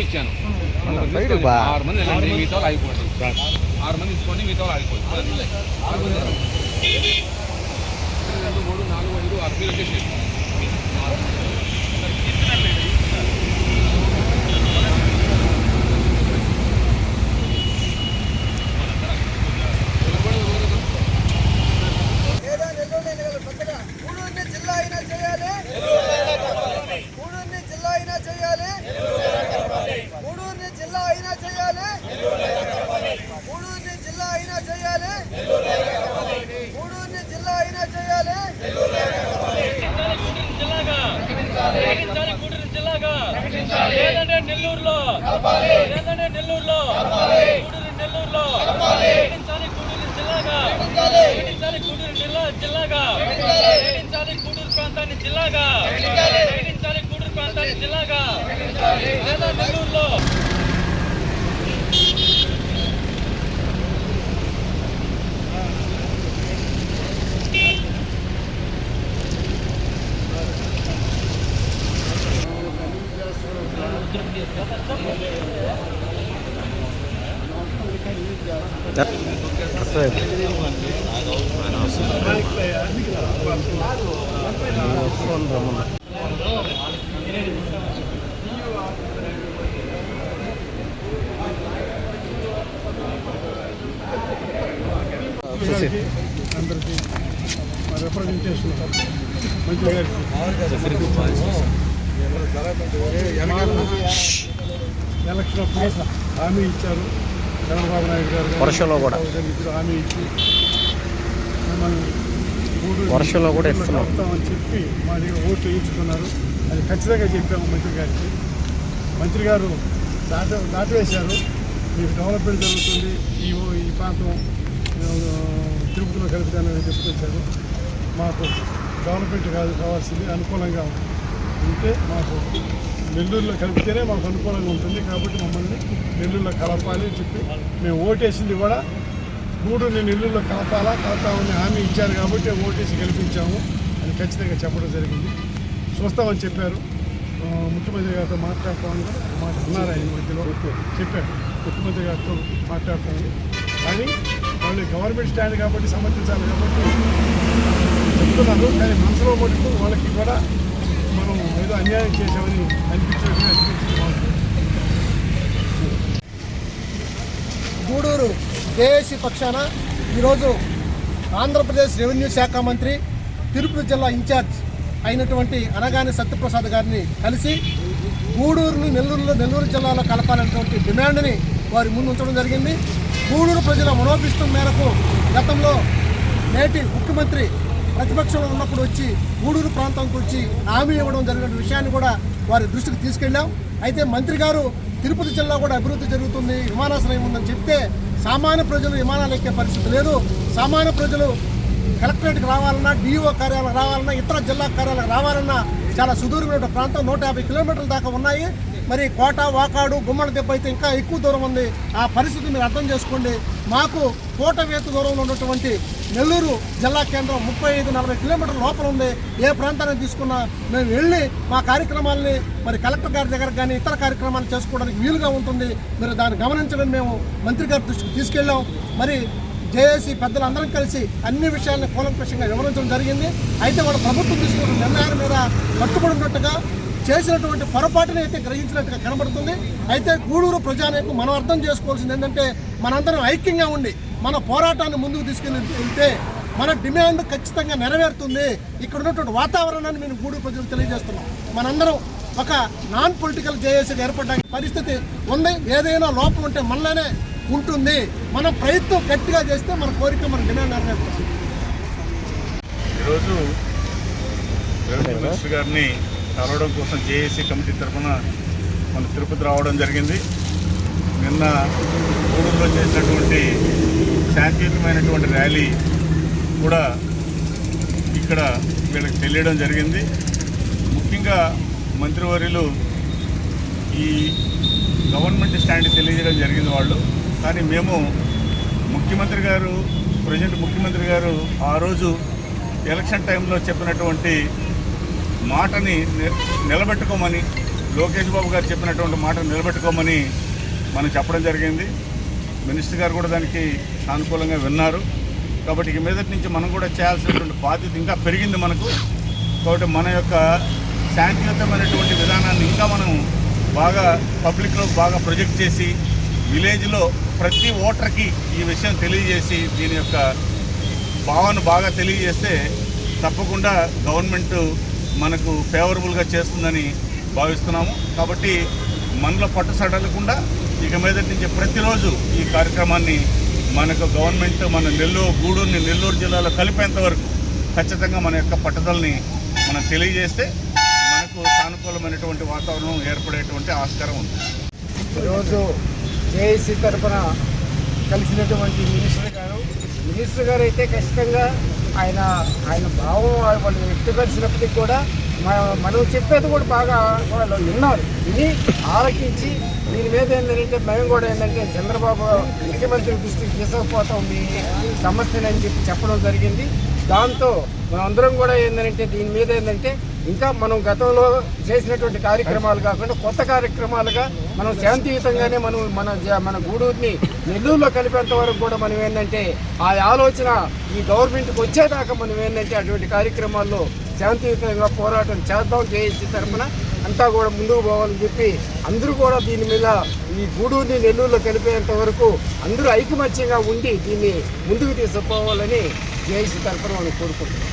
ఇచ్చాను ఆరు మంది వెళ్ళండి మిగతా వాళ్ళు ఆగిపోండి ఆరు మంది తీసుకోండి మిగతా వాళ్ళు ఆగిపోండి ఆరు మంది రెండు మూడు నాలుగు ఐదు ఆరు మీరు వచ్చేసి ఏదో నెల్లూరు ఎన్నికలు కొత్తగా గూడూరుని జిల్లా అయినా చేయాలి గూడూరుని జిల్లా అయినా చేయాలి గూడూరుని జిల్లా అయినా చేయాలి గూడూరుని జిల్లా అయినా చేయాలి గూడూరుని జిల్లా అయినా చేయాలి జిల్లాగా ప్రకటించాలి గూడూరు జిల్లాగా లేదంటే నెల్లూరులో. లేదంటే నెల్లూరులో. గూడూరు నెల్లూరులో. ప్రకటించాలి గూడూరు జిల్లాగా. ప్రకటించాలి గూడూరు జిల్లా జిల్లాగా. ప్రకటించాలి గూడూరు ప్రాంతాన్ని జిల్లాగా. ప్రకటించాలి గూడూరు ప్రాంతాన్ని జిల్లాగా. లేదా నెల్లూరులో. అందరికీ మా రిప్రజెంటేషన్ మంచిగా ఎలక్షన్ అప్పుడు హామీ ఇచ్చారు చంద్రబాబు నాయుడు గారు వర్షంలో కూడా. ఇద్దరు హామీ ఇచ్చి మిమ్మల్ని వర్షంలో కూడా గూడూరులో ఇస్తున్నాం. చెప్పి మా దగ్గర ఓట్లు వేయించుకున్నారు అది ఖచ్చితంగా చెప్పాము మంత్రి గారికి మంత్రి గారు దాట దాటవేశారు మీకు డెవలప్మెంట్ జరుగుతుంది ఈ ఓ- ఈ ప్రాంతం ఆ, తిరుపతిలో కలుపుతానని చెప్పుకొచ్చారు మాకు డెవలప్మెంట్ కాదు కావాల్సింది అనుకూలంగా ఉంటే మాకు నెల్లూరులో కలిపితేనే మాకు అనుకూలంగా ఉంటుంది కాబట్టి మమ్మల్ని నెల్లూరులో కలపాలి అని చెప్పి మేము ఓటేసింది కూడా. గూడూరుని నెల్లూరులో కలపాలా? కలపామని హామీ ఇచ్చారు కాబట్టి ఓటేసి గెలిపించాము. అని ఖచ్చితంగా చెప్పడం జరిగింది. చూస్తామని చెప్పారు. ముఖ్యమంత్రి గారితో మాట్లాడతామని మాట అన్నారు ఆయన మధ్యలో. చెప్పారు. ముఖ్యమంత్రి గారితో మాట్లాడతామని కానీ వాళ్ళు గవర్నమెంట్ స్టాండ్ కాబట్టి సమర్థించాలి కాబట్టి చెప్తున్నారు. కానీ మనసులో మటుకు వాళ్ళకి కూడా అన్యాయం చేశామని అనిపించినట్టుగా గూడూరు జేఏసీ పక్షాన ఈరోజు ఆంధ్రప్రదేశ్ రెవెన్యూ శాఖ మంత్రి తిరుపతి జిల్లా ఇన్ఛార్జ్ అయినటువంటి అనగాని సత్యప్రసాద్ గారిని కలిసి గూడూరును నెల్లూరులో నెల్లూరు జిల్లాలో కలపాలనేటువంటి డిమాండ్ని వారి ముందు ఉంచడం జరిగింది. గూడూరు ప్రజల మనోభిష్టం మేరకు గతంలో నేటి ముఖ్యమంత్రి ప్రతిపక్షంలో ఉన్నప్పుడు వచ్చి గూడూరు ప్రాంతంకి వచ్చి హామీ ఇవ్వడం జరిగిన విషయాన్ని కూడా వారి దృష్టికి తీసుకెళ్ళాం. అయితే మంత్రి గారు తిరుపతి జిల్లా కూడా అభివృద్ధి జరుగుతుంది విమానాశ్రయం ఉందని చెప్తే సామాన్య ప్రజలు విమానాలు ఎక్కే పరిస్థితి లేదు. సామాన్య ప్రజలు కలెక్టరేట్కి రావాలన్నా డిఓ కార్యాలయం రావాలన్నా ఇతర జిల్లా కార్యాలయం రావాలన్నా చాలా సుదూరమైన ప్రాంతం. నూట యాభై కిలోమీటర్ల దాకా ఉన్నాయి. మరి కోట వాకాడు గుమ్మడి దెబ్బ అయితే ఇంకా ఎక్కువ దూరం ఉంది. ఆ పరిస్థితి మీరు అర్థం చేసుకోండి. మాకు కోట వేత దూరంలో ఉన్నటువంటి నెల్లూరు జిల్లా కేంద్రం ముప్పై ఐదు నలభై కిలోమీటర్ల లోపల ఉంది. ఏ ప్రాంతాన్ని తీసుకున్నా మేము వెళ్ళి మా కార్యక్రమాల్ని మరి కలెక్టర్ గారి దగ్గర కానీ ఇతర కార్యక్రమాలు చేసుకోవడానికి వీలుగా ఉంటుంది. మీరు దాన్ని గమనించడం మేము మంత్రి గారి దృష్టికి తీసుకెళ్ళాం. మరి జేఏసీ పెద్దలందరం కలిసి అన్ని విషయాలను కూలంకషంగా వివరించడం జరిగింది. అయితే వాళ్ళ ప్రభుత్వం తీసుకున్న నిర్ణయాల మీద కట్టుబడినట్టుగా చేసినటువంటి పొరపాటుని అయితే గ్రహించినట్టుగా కనబడుతుంది. అయితే గూడూరు ప్రజానేకు మనం అర్థం చేసుకోవాల్సింది ఏంటంటే మనందరం ఐక్యంగా ఉండి మన పోరాటాన్ని ముందుకు తీసుకెళ్ళి వెళ్తే మన డిమాండ్ ఖచ్చితంగా నెరవేరుతుంది. ఇక్కడ ఉన్నటువంటి వాతావరణాన్ని మేము గూడు ప్రజలకు తెలియజేస్తున్నాం. మనందరం ఒక నాన్ పొలిటికల్ జేఏసీగా ఏర్పడడానికి పరిస్థితి ఉంది. ఏదైనా లోపం ఉంటే మనలోనే ఉంటుంది. మన ప్రయత్నం గట్టిగా చేస్తే మన కోరిక మన డిమాండ్ నెరవేరుతుంది. ఈరోజు మినిస్టర్ గారిని కలవడం కోసం జేఏసీ కమిటీ తరఫున మన తిరుపతి రావడం జరిగింది. నిన్న గూడూరులో చేసినటువంటి శాంతియుతమైనటువంటి ర్యాలీ కూడా ఇక్కడ వీళ్ళకి తెలియడం జరిగింది. ముఖ్యంగా మంత్రివర్యులు ఈ గవర్నమెంట్ స్టాండ్ తెలియజేయడం జరిగింది వాళ్ళు. కానీ మేము ముఖ్యమంత్రి గారు ప్రజెంట్ ముఖ్యమంత్రి గారు ఆ రోజు ఎలక్షన్ టైంలో చెప్పినటువంటి మాటని నిలబెట్టుకోమని లోకేష్ బాబు గారు చెప్పినటువంటి మాటను నిలబెట్టుకోమని మనం చెప్పడం జరిగింది. మినిస్టర్ గారు కూడా దానికి సానుకూలంగా విన్నారు. కాబట్టి ఇక మీదటి నుంచి మనం కూడా చేయాల్సినటువంటి బాధ్యత ఇంకా పెరిగింది మనకు. కాబట్టి మన యొక్క శాంతియుతమైనటువంటి విధానాన్ని ఇంకా మనం బాగా పబ్లిక్లో బాగా ప్రొజెక్ట్ చేసి విలేజ్లో ప్రతి ఓటర్కి ఈ విషయం తెలియజేసి దీని యొక్క భావన బాగా తెలియజేస్తే తప్పకుండా గవర్నమెంట్ మనకు ఫేవరబుల్గా చేస్తుందని భావిస్తున్నాము. కాబట్టి మనలో పట్టు సడలకుండా ఇక మీద నుంచి ప్రతిరోజు ఈ కార్యక్రమాన్ని మనకు గవర్నమెంట్ మన నెల్లూరు గూడూరుని నెల్లూరు జిల్లాలో కలిపేంత వరకు ఖచ్చితంగా మన యొక్క పట్టుదలని మనం తెలియజేస్తే మనకు సానుకూలమైనటువంటి వాతావరణం ఏర్పడేటువంటి ఆస్కారం ఉంది. ఈరోజు జేఏసీ తరఫున కలిసినటువంటి మినిస్టర్ గారు మినిస్టర్ గారు అయితే ఖచ్చితంగా ఆయన ఆయన భావం వాళ్ళు వ్యక్తపరిచినప్పటికీ కూడా మనం చెప్పేది కూడా బాగా వాళ్ళు విన్నారు. విని ఆలకించి దీని మీద ఏంటంటే మేము కూడా ఏంటంటే చంద్రబాబు ముఖ్యమంత్రి దృష్టికి తీసుకుపోతాం మీ సమస్యని అని చెప్పి చెప్పడం జరిగింది. దాంతో మనందరం కూడా ఏంటంటే దీని మీద ఏంటంటే ఇంకా మనం గతంలో చేసినటువంటి కార్యక్రమాలు కాకుండా కొత్త కార్యక్రమాలుగా మనం శాంతియుతంగానే మనం మన మన గూడూరుని నెల్లూరులో కలిపేంత వరకు కూడా మనం ఏంటంటే ఆ ఆలోచన ఈ గవర్నమెంట్కి వచ్చేదాకా మనం ఏంటంటే అటువంటి కార్యక్రమాల్లో శాంతియుతంగా పోరాటం చేద్దాం జేఏసీ తరఫున అంతా కూడా ముందుకు పోవాలని చెప్పి అందరూ కూడా దీని మీద ఈ గూడూరుని నెల్లూరులో కలిపేంత వరకు అందరూ ఐకమత్యంగా ఉండి దీన్ని ముందుకు తీసుకుపోవాలని జేఏసీ తరఫున మనం కోరుకుంటున్నాం.